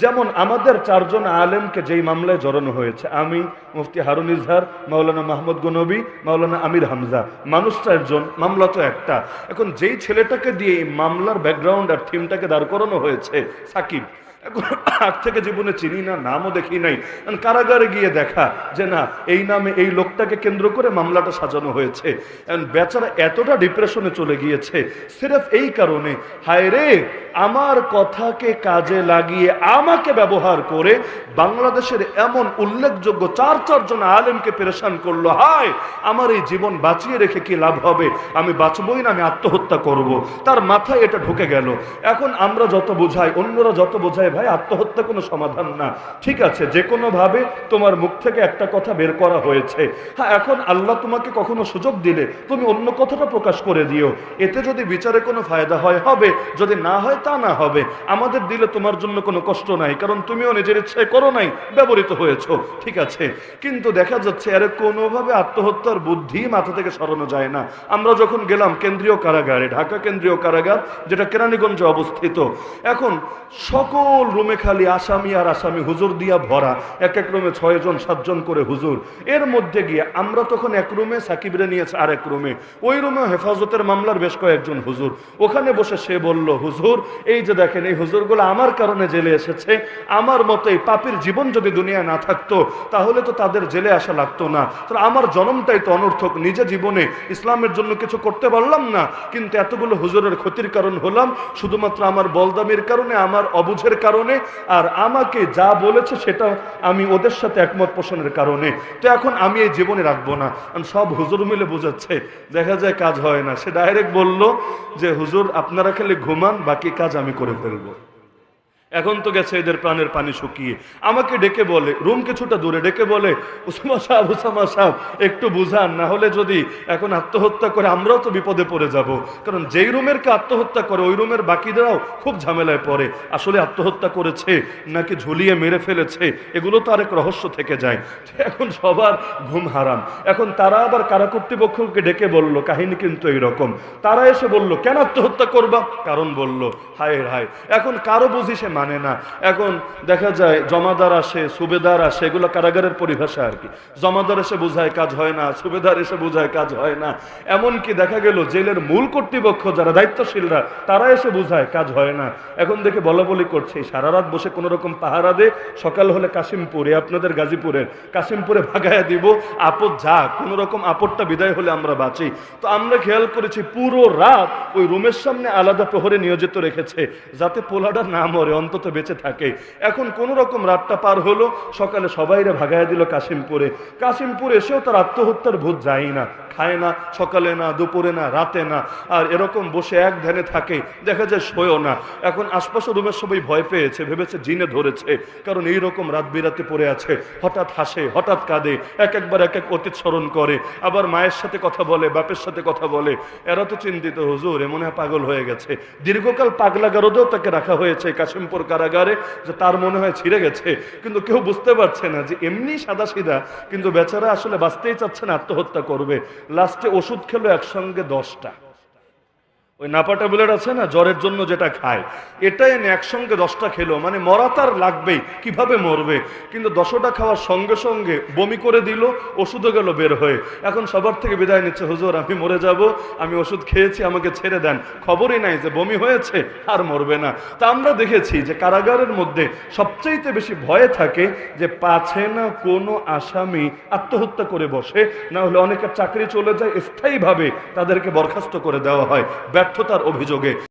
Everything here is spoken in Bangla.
যেমন আমাদের চারজন আলেমকে যেই মামলায় জড়ানো হয়েছে, আমি, মুফতি হারুন ইজহার, মাওলানা মাহমুদ গনবী, মাওলানা আমির হামজা, মানুষ চারজন মামলা তো একটা। এখন যেই ছেলেটাকে দিয়ে মামলার ব্যাকগ্রাউন্ড আর থিমটাকে দাঁড় করানো হয়েছে, সাকিব আগ থেকে জীবনে চিনি না, নামও দেখি নাই। কারাগারে গিয়ে দেখা যে না, এই নামে এই লোকটাকে কেন্দ্র করে মামলাটা সাজানো হয়েছে। বেচারা এতটা ডিপ্রেশনে চলে গিয়েছে। সিরেফ এই কারণে, হায় রে, আমার কথাকে কাজে লাগিয়ে আমাকে ব্যবহার করে বাংলাদেশের এমন উল্লেখযোগ্য চার, চারজন আলেমকে পেরেশান করল। হায়, আমার এই জীবন বাঁচিয়ে রেখে কি লাভ হবে? আমি বাঁচবই না, আমি আত্মহত্যা করব। তার মাথায় এটা ঢুকে গেল। এখন আমরা যত বোঝাই, অন্যরা যত বোঝায় ভাই, আত্মহত্যা কোনো সমাধান না। ঠিক আছে যে কোনোভাবে তোমার মুখ থেকে একটা কথা বের করা হয়েছে। হ্যাঁ এখন আল্লাহ তোমাকে কখনো সুযোগ দিলে তুমি অন্য কথাটা প্রকাশ করে দিও। এতে যদি বিচারে কোনো ফায়দা হয়, হবে। যদি না হয়, তা না হবে। আমাদের দিলে তোমার জন্য কোনো কষ্ট নাই, কারণ তুমিও নিজের ইচ্ছায় করো নাই, ব্যবহৃত হয়েছো। ঠিক আছে? কিন্তু দেখা যাচ্ছে আরে কোনোভাবে আত্মহত্যার বুদ্ধি মাথা থেকে সরানো যায় না। আমরা যখন গেলাম কেন্দ্রীয় কারাগারে, ঢাকা কেন্দ্রীয় কারাগার, যেটা কেরানীগঞ্জে অবস্থিত। এখন সকল রুমে খালি আসামি আর আসামি হুজুর দিয়া ভরা। এক এক রুমে ছয়জন, সাতজন করে হুজুর। এর মধ্যে গিয়ে আমরা তখন এক রুমে সাকিবরে নিয়েছে আর এক রুমে। ওই রুমে হেফাজতের মামলার বেশ কয়েকজন হুজুর। ওখানে বসে সে বলল, হুজুর, এই যে দেখেন, এই হুজুরগুলো আমার কারণে জেলে এসেছে। আমার মতো এই পাপির জীবন যদি দুনিয়ায় না থাকতো, তাহলে তো তাদের জেলে আসা লাগতো না। আমার জন্মটাই তো অনর্থক। নিজে জীবনে ইসলামের জন্য কিছু করতে পারলাম না। কিন্তু এতগুলো হুজুরের ক্ষতির কারণ হলাম। শুধুমাত্র আমার বলদামির কারণে, আমার অবুঝের কারণে আর আমাকে যা বলেছে সেটা আমি ওদের সাথে একমত পোষণের কারণে। তো এখন আমি এই জীবনে রাখব না। কারণ সব হুজুর মিলে বোঝাচ্ছে। দেখা যায় কাজ হয় না। সে ডাইরেক্ট বলল যে, হুজুর, আপনারা খেলে ঘুমান, বাকি কাজ আমি করে ফেলব। এখন তো গেছে এদের প্রাণের পানি শুকিয়ে। আমাকে ডেকে বলে, রুম কিছুটা দূরে, ডেকে বলে, উসামা সাহেব উসামা সাহেব, একটু বুঝান, না হলে যদি এখন আত্মহত্যা করে আমরাও তো বিপদে পড়ে যাব। কারণ যেই রুমের কে আত্মহত্যা করে, ওই রুমের বাকিদেরাও খুব ঝামেলায় পড়ে। আসলে আত্মহত্যা করেছে নাকি ঝুলিয়ে মেরে ফেলেছে, এগুলো তো আরেক রহস্য থেকে যায়। এখন সবার ঘুম হারাম। এখন তারা আবার কারা কর্তৃপক্ষকে ডেকে বলল, কাহিনী কিন্তু এইরকম। তারা এসে বলল, কেন আত্মহত্যা করবা? কারণ বলল, হায় হায়, এখন কারও বুঝি সে মানে না। এখন দেখা যায় জমাদার আসে, সুবেদার আসে, এগুলো কারাগারের পরিভাষা আর কি। জমাদার এসে বোঝায় কাজ হয় না, সুবেদার এসে বোঝায় কাজ হয় না। এমনকি দেখা গেল জেলের মূল কর্তৃপক্ষ যারা দায়িত্বশীলরা, তারা এসে বোঝায় কাজ হয় না। এখন দেখে বলা বলি করছে সারা রাত বসে কোনো রকম পাহারা দে, সকাল হলে কাশিমপুরে, আপনাদের গাজীপুরের কাশিমপুরে ভাগায় দিব, আপদ যা কোনো রকম আপদটা বিদায় হলে আমরা বাঁচি। তো আমরা খেয়াল করেছি, পুরো রাত ওই রুমের সামনে আলাদা প্রহরে নিয়োজিত রেখেছে, যাতে পোলাটা না মরে অন্তত বেঁচে থাকে। এখন কোন রকম রাতটা পার হলো, সকালে সবাইরে ভাগায় দিল কাশিমপুরে। কাশিমপুর এসেও তার আত্মহত্যার ভূত যায় না, খায় না, সকালে না, দুপুরে না, রাতে না। আর এরকম বসে এক ধ্যানে থাকে, দেখা যায় শোয়ও না। এখন আশপাশের রুমের সবাই ভয় পেয়েছে, ভেবেছে জিনে ধরেছে, কারণ এই রকম রাত বিরাতে পড়ে আছে। হঠাৎ হাসে, হঠাৎ কাঁদে, এক একবার এক এক অতীত স্মরণ করে, আবার মায়ের সাথে কথা বলে, বাপের সাথে কথা বলে। এরা তো চিন্তিত, হুজুর, এ মনে হয় পাগল হয়ে গেছে। দীর্ঘকাল পাগলা গারদেও তাকে রাখা হয়েছে কাশিমপুর। কারাগারে যে তার মনে হয় ছিঁড়ে গেছে। কিন্তু কেউ বুঝতে পারছে না যে এমনি সাদা সিধা কিন্তু বেচারা আসলে বাঁচতেই চাচ্ছে না, আত্মহত্যা করবে। লাস্টে ওষুধ খেলো একসঙ্গে দশটা। ওই নাপা ট্যাবলেট আছে না, জ্বরের জন্য যেটা খায় এটা এনে একসঙ্গে দশটা খেলো। মানে মরা তার লাগবেই, কীভাবে মরবে? কিন্তু দশটা খাওয়ার সঙ্গে সঙ্গে বমি করে দিল, ওষুধও গেল বের হয়ে। এখন সবার থেকে বিদায় নিচ্ছে, হুজুর, আমি মরে যাব, আমি ওষুধ খেয়েছি, আমাকে ছেড়ে দেন। খবরই নাই যে বমি হয়েছে, আর মরবে না। তা আমরা দেখেছি যে কারাগারের মধ্যে সবচাইতে বেশি ভয়ে থাকে যে পাছে না কোনো আসামি আত্মহত্যা করে বসে, না হলে অনেকের চাকরি চলে যায়, স্থায়ীভাবে তাদেরকে বরখাস্ত করে দেওয়া হয়। ব্যর্থতার অভিযোগে